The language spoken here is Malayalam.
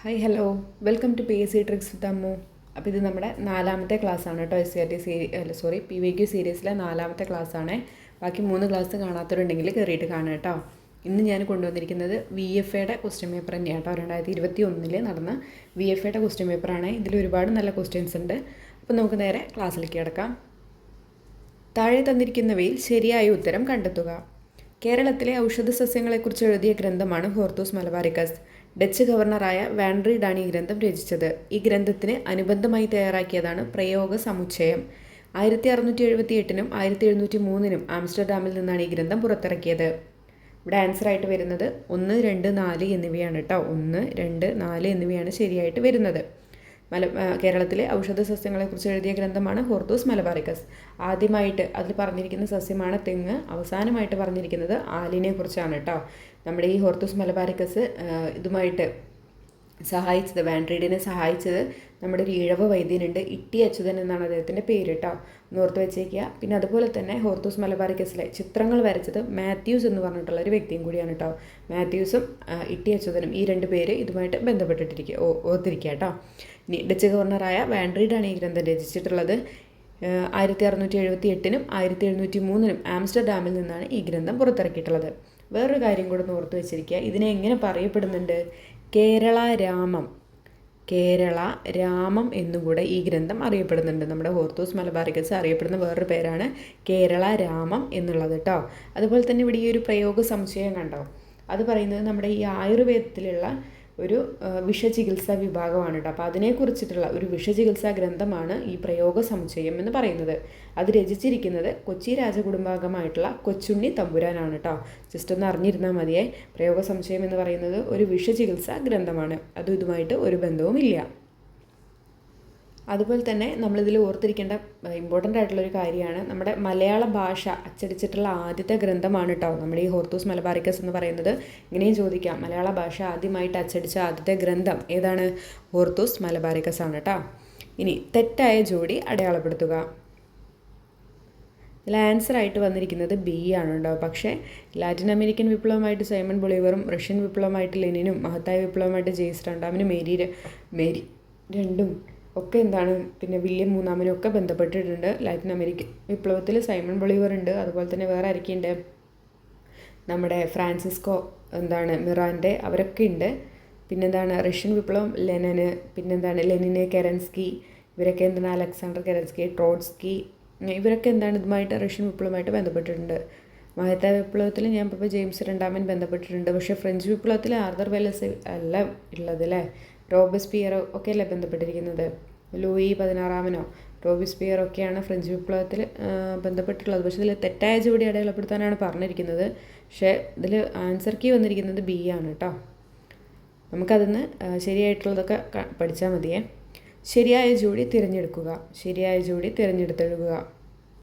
Hi hello welcome to P S C tricks with Ammu അപ്പോൾ ഇത് നമ്മുടെ നാലാമത്തെ ക്ലാസ്സാണ് കേട്ടോ S C R T series അല്ല സോറി പി വി ക്യു സീരീസിലെ നാലാമത്തെ ക്ലാസ്സാണ് ബാക്കി മൂന്ന് ക്ലാസ് കാണാത്തവരുണ്ടെങ്കിൽ കയറിയിട്ട് കാണുക കേട്ടോ ഇന്ന് ഞാൻ കൊണ്ടുവന്നിരിക്കുന്നത് വി എഫ് എയുടെ ക്വസ്റ്റ്യൻ പേപ്പർ തന്നെയാണ് കേട്ടോ രണ്ടായിരത്തി ഇരുപത്തി ഒന്നിൽ നടന്ന വി എഫ് എയുടെ ക്വസ്റ്റ്യൻ പേപ്പറാണ് ഇതിൽ ഒരുപാട് നല്ല ക്വസ്റ്റ്യൻസ് ഉണ്ട്. അപ്പോൾ നമുക്ക് നേരെ ക്ലാസ്സിലേക്ക് കിടക്കാം. താഴെ തന്നിരിക്കുന്നവയിൽ ശരിയായ ഉത്തരം കണ്ടെത്തുക. കേരളത്തിലെ ഔഷധ സസ്യങ്ങളെക്കുറിച്ച് എഴുതിയ ഗ്രന്ഥമാണ് ഹോർത്തൂസ് മലബാരിക്കസ്. ഡച്ച് ഗവർണറായ വാൻഡ്രീഡാണ് ഈ ഗ്രന്ഥം രചിച്ചത്. ഈ ഗ്രന്ഥത്തിന് അനുബന്ധമായി തയ്യാറാക്കിയതാണ് പ്രയോഗ സമുച്ചയം. ആയിരത്തി അറുന്നൂറ്റി എഴുപത്തി എട്ടിനും ആയിരത്തി എഴുന്നൂറ്റി മൂന്നിനും ആംസ്റ്റർഡാമിൽ നിന്നാണ് ഈ ഗ്രന്ഥം പുറത്തിറക്കിയത്. ഇവിടെ ആൻസർ ആയിട്ട് വരുന്നത് ഒന്ന് രണ്ട് നാല് എന്നിവയാണ് കേട്ടോ ഒന്ന് രണ്ട് നാല് എന്നിവയാണ് ശരിയായിട്ട് വരുന്നത്. മല കേരളത്തിലെ ഔഷധ സസ്യങ്ങളെക്കുറിച്ച് എഴുതിയ ഗ്രന്ഥമാണ് ഹോർത്തൂസ് മലബാറിക്കസ്. ആദ്യമായിട്ട് അതിൽ പറഞ്ഞിരിക്കുന്ന സസ്യമാണ് തെങ്ങ്. അവസാനമായിട്ട് പറഞ്ഞിരിക്കുന്നത് ആലിനെ കുറിച്ചാണ് കേട്ടോ നമ്മുടെ ഈ ഹോർത്തൂസ് മലബാറിക്കസ് ഇതുമായിട്ട് സഹായിച്ചത് വാൻഡ്രീഡിനെ സഹായിച്ചത് നമ്മുടെ ഒരു ഇഴവ് വൈദ്യനുണ്ട് ഇട്ടി അച്യുതൻ എന്നാണ് അദ്ദേഹത്തിന്റെ പേര് കേട്ടോ. ഓർത്ത് വെച്ചേക്കുക. പിന്നെ അതുപോലെ തന്നെ ഹോർത്തൂസ് മലബാറിക്കസിലെ ചിത്രങ്ങൾ വരച്ചത് മാത്യൂസ് എന്ന് പറഞ്ഞിട്ടുള്ള ഒരു വ്യക്തിയും കൂടിയാണ് കേട്ടോ. മാത്യൂസും ഇട്ടി അച്യുതനും ഈ രണ്ട് പേര് ഇതുമായിട്ട് ബന്ധപ്പെട്ടിട്ടിരിക്കുക ഓർത്തിരിക്കുക കേട്ടോ. ഇനി ഡച്ച് ഗവർണറായ വാൻഡ്രീഡാണ് ഈ ഗ്രന്ഥം രചിച്ചിട്ടുള്ളത്. ആയിരത്തി അറുന്നൂറ്റി എഴുപത്തി എട്ടിനും ആയിരത്തി എഴുന്നൂറ്റി മൂന്നിനും ആംസ്റ്റർഡാമിൽ നിന്നാണ് ഈ ഗ്രന്ഥം പുറത്തിറക്കിയിട്ടുള്ളത്. വേറൊരു കാര്യം കൂടെ ഒന്ന് ഓർത്ത് വെച്ചിരിക്കുക. ഇതിനെ എങ്ങനെ പറയപ്പെടുന്നുണ്ട്? കേരള രാമം. കേരള രാമം എന്നുകൂടെ ഈ ഗ്രന്ഥം അറിയപ്പെടുന്നുണ്ട്. നമ്മുടെ ഹോർത്തൂസ് മലബാറിക്കസ് അറിയപ്പെടുന്ന വേറൊരു പേരാണ് കേരള രാമം എന്നുള്ളത് കേട്ടോ അതുപോലെ തന്നെ ഇവിടെ ഈ ഒരു പ്രയോഗ സംശയം കണ്ടോ? അത് പറയുന്നത് നമ്മുടെ ഈ ആയുർവേദത്തിലുള്ള ഒരു വിഷചികിത്സാ വിഭാഗമാണ് കേട്ടോ. അപ്പോൾ അതിനെക്കുറിച്ചിട്ടുള്ള ഒരു വിഷചികിത്സാ ഗ്രന്ഥമാണ് ഈ പ്രയോഗ സമുച്ചയം എന്ന് പറയുന്നത്. അത് രചിച്ചിരിക്കുന്നത് കൊച്ചി രാജകുടുംബാംഗമായിട്ടുള്ള കൊച്ചുണ്ണി തമ്പുരാനാണ് കേട്ടോ. ജസ്റ്റ് ഒന്ന് അറിഞ്ഞിരുന്നാൽ മതിയേ. പ്രയോഗ സമുച്ചയം എന്ന് പറയുന്നത് ഒരു വിഷചികിത്സാ ഗ്രന്ഥമാണ്. അതും ഇതുമായിട്ട് ഒരു ബന്ധവുമില്ല. അതുപോലെ തന്നെ നമ്മളിതിൽ ഓർത്തിരിക്കേണ്ട ഇമ്പോർട്ടന്റ് ആയിട്ടുള്ളൊരു കാര്യമാണ് നമ്മുടെ മലയാള ഭാഷ അച്ചടിച്ചിട്ടുള്ള ആദ്യത്തെ ഗ്രന്ഥമാണ് കേട്ടോ നമ്മുടെ ഈ ഹോർത്തൂസ് മലബാറിക്കസ് എന്ന് പറയുന്നത്. ഇങ്ങനെയും ചോദിക്കാം മലയാള ഭാഷ ആദ്യമായിട്ട് അച്ചടിച്ച ആദ്യത്തെ ഗ്രന്ഥം ഏതാണ്? ഹോർത്തൂസ് മലബാറിക്കസ് ആണ് കേട്ടോ ഇനി തെറ്റായ ജോഡി അടയാളപ്പെടുത്തുക. ഇതിൽ ആൻസർ ആയിട്ട് വന്നിരിക്കുന്നത് ബി ആണ് കേട്ടോ പക്ഷേ ലാറ്റിൻ അമേരിക്കൻ വിപ്ലവമായിട്ട് സൈമൺ ബൊളിവറും റഷ്യൻ വിപ്ലവമായിട്ട് ലെനിനും മഹത്തായ വിപ്ലവമായിട്ട് ജെയ്സ് രണ്ടാമിനും മേരി മേരി രണ്ടും ഒക്കെ എന്താണ് പിന്നെ വില്യം മൂന്നാമനും ഒക്കെ ബന്ധപ്പെട്ടിട്ടുണ്ട്. ലാറ്റിൻ അമേരിക്കൻ വിപ്ലവത്തിൽ സൈമൺ ബൊളിവർ ഉണ്ട്. അതുപോലെ തന്നെ വേറെ ആരൊക്കെയുണ്ട്? നമ്മുടെ ഫ്രാൻസിസ്കോ എന്താണ് മിറാന്റെ അവരൊക്കെ ഉണ്ട്. പിന്നെന്താണ് റഷ്യൻ വിപ്ലവം ലെനന് പിന്നെന്താണ് ലെനിന് കെറൻസ്കി ഇവരൊക്കെ എന്താണ് അലക്സാണ്ടർ കെറൻസ്കി ട്രോട്സ്കി ഇവരൊക്കെ എന്താണ് ഇതുമായിട്ട് റഷ്യൻ വിപ്ലവമായിട്ട് ബന്ധപ്പെട്ടിട്ടുണ്ട്. മഹത്താ വിപ്ലവത്തിൽ ഞാൻ ഇപ്പോൾ ജെയിംസ് രണ്ടാമൻ ബന്ധപ്പെട്ടിട്ടുണ്ട്. പക്ഷേ ഫ്രഞ്ച് വിപ്ലവത്തിൽ ആർദർ വെല്ലസ് അല്ല ഉള്ളത് അല്ലേ റോബസ് പിയറോ ഒക്കെ അല്ലേ ബന്ധപ്പെട്ടിരിക്കുന്നത്? ലൂയി പതിനാറാമനോ റോബിസ്പിയർ ഒക്കെയാണ് ഫ്രഞ്ച് വിപ്ലവത്തിൽ ബന്ധപ്പെട്ടിട്ടുള്ളത്. പക്ഷേ ഇതിൽ തെറ്റായ ജോഡി അടയാളപ്പെടുത്താനാണ് പറഞ്ഞിരിക്കുന്നത്. പക്ഷേ ഇതിൽ ആൻസർ കീ വന്നിരിക്കുന്നത് ബി ആണ് കേട്ടോ നമുക്കതിന്ന് ശരിയായിട്ടുള്ളതൊക്കെ പഠിച്ചാൽ മതിയേ. ശരിയായ ജോഡി തിരഞ്ഞെടുക്കുക. ശരിയായ ജോഡി തിരഞ്ഞെടുത്തെഴുതുക.